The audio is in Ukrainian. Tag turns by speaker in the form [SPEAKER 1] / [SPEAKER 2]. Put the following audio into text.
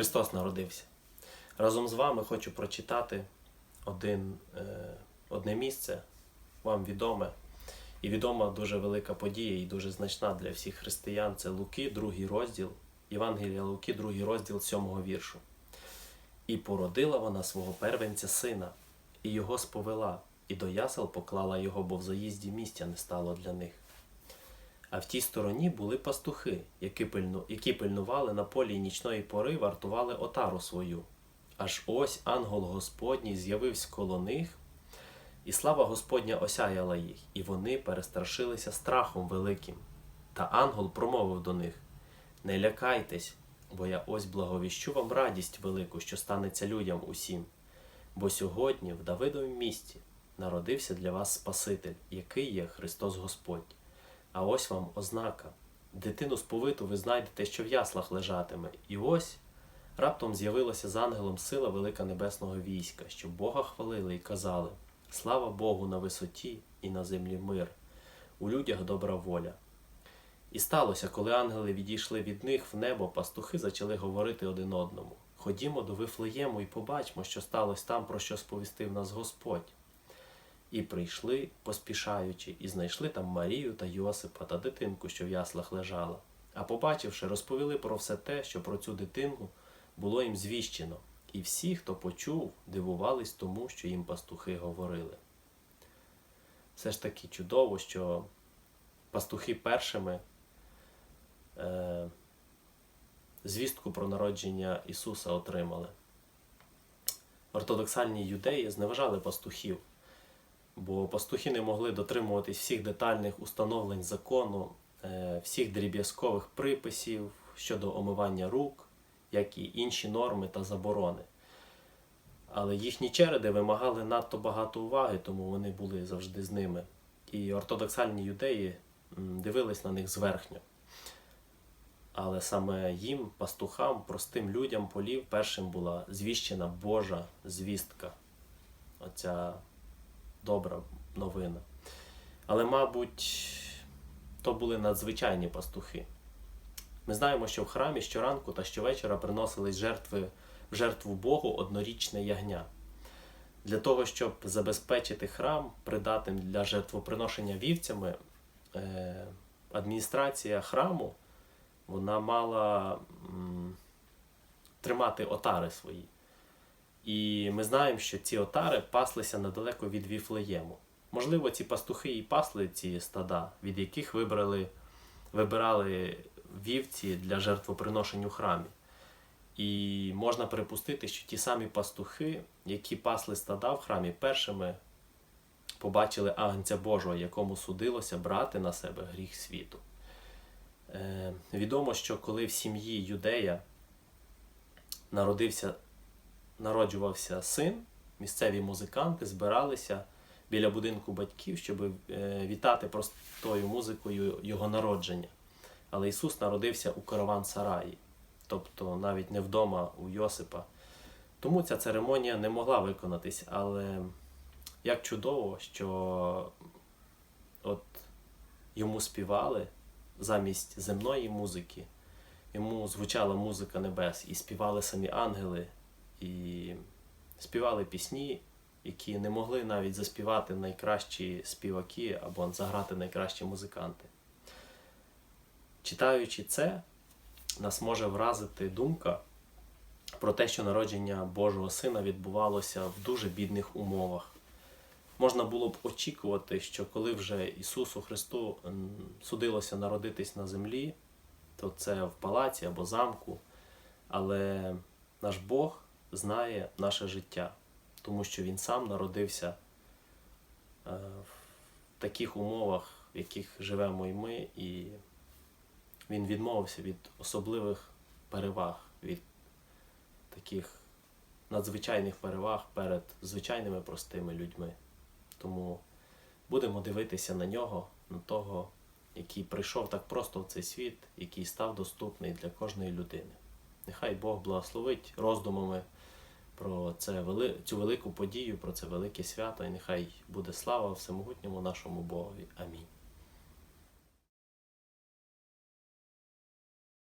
[SPEAKER 1] Христос народився. Разом з вами хочу прочитати один, е, одне місце, вам відоме. І відома дуже велика подія і дуже значна для всіх християн. Це Луки, другий розділ, Євангелія Луки, другий розділ сьомого віршу. І породила вона свого первенця сина, і його сповела, і до ясел поклала його, бо в заїзді місця не стало для них. А в тій стороні були пастухи, які, пильну, які пильнували на полі нічної пори, вартували отару свою. Аж ось ангел Господній з'явився коло них, і слава Господня осяяла їх, і вони перестрашилися страхом великим. Та ангел промовив до них: Не лякайтесь, бо я ось благовіщу вам радість велику, що станеться людям усім. Бо сьогодні в Давидовім місті народився для вас Спаситель, який є Христос Господь. А ось вам ознака. Дитину сповиту ви знайдете, що в яслах лежатиме. І ось раптом з'явилася з ангелом сила велика небесного війська, що Бога хвалили і казали: Слава Богу на висоті і на землі мир, у людях добра воля. І сталося, коли ангели відійшли від них в небо, пастухи почали говорити один одному: Ходімо до Вифлеєму і побачимо, що сталося там, про що сповістив нас Господь. І прийшли, поспішаючи, і знайшли там Марію та Йосипа та дитинку, що в яслах лежала. А побачивши, розповіли про все те, що про цю дитинку було їм звіщено. І всі, хто почув, дивувались тому, що їм пастухи говорили. Все ж таки чудово, що пастухи першими е, звістку про народження Ісуса отримали. Ортодоксальні юдеї зневажали пастухів бо пастухи не могли дотримуватись всіх детальних установлень закону, е, всіх дріб'язкових приписів щодо омивання рук, як і інші норми та заборони. Але їхні череди вимагали надто багато уваги, тому вони були завжди з ними. І ортодоксальні юдеї дивились на них зверхньо. Але саме їм, пастухам, простим людям полів першим була звіщена Божа звістка. Оця добра новина. Але, мабуть, то були надзвичайні пастухи. Ми знаємо, що в храмі щоранку та щовечора приносились жертви в жертву Богу однорічне ягня. Для того, щоб забезпечити храм придатним для жертвоприношення вівцями, е, адміністрація храму вона мала тримати отари свої. І ми знаємо, що ці отари паслися недалеко від Віфлеєму. Можливо, ці пастухи і пасли ці стада, від яких вибрали, вибирали вівці для жертвоприношень у храмі. І можна припустити, що ті самі пастухи, які пасли стада в храмі, першими побачили агнця Божого, якому судилося брати на себе гріх світу. Е, Відомо, що коли в сім'ї юдея народився народжувався син, місцеві музиканти збиралися біля будинку батьків, щоб е, вітати простою музикою його народження. Але Ісус народився у караван Сараї, тобто навіть не вдома у Йосипа. Тому ця церемонія не могла виконатись, але як чудово, що от йому співали замість земної музики, йому звучала музика небес і співали самі ангели і співали пісні, які не могли навіть заспівати найкращі співаки або заграти найкращі музиканти. Читаючи це, нас може вразити думка про те, що народження Божого Сина відбувалося в дуже бідних умовах. Можна було б очікувати, що коли вже Ісусу Христу судилося народитись на землі, то це в палаці або замку, але наш Бог знає наше життя, тому що Він сам народився е, в таких умовах, в яких живемо і ми, і Він відмовився від особливих переваг, від таких надзвичайних переваг перед звичайними простими людьми. Тому будемо дивитися на нього, на того, який прийшов так просто в цей світ, який став доступний для кожної людини. Нехай Бог благословить роздумами про це, цю велику подію, про це велике свято, і нехай буде слава всемогутньому нашому Богові. Амінь.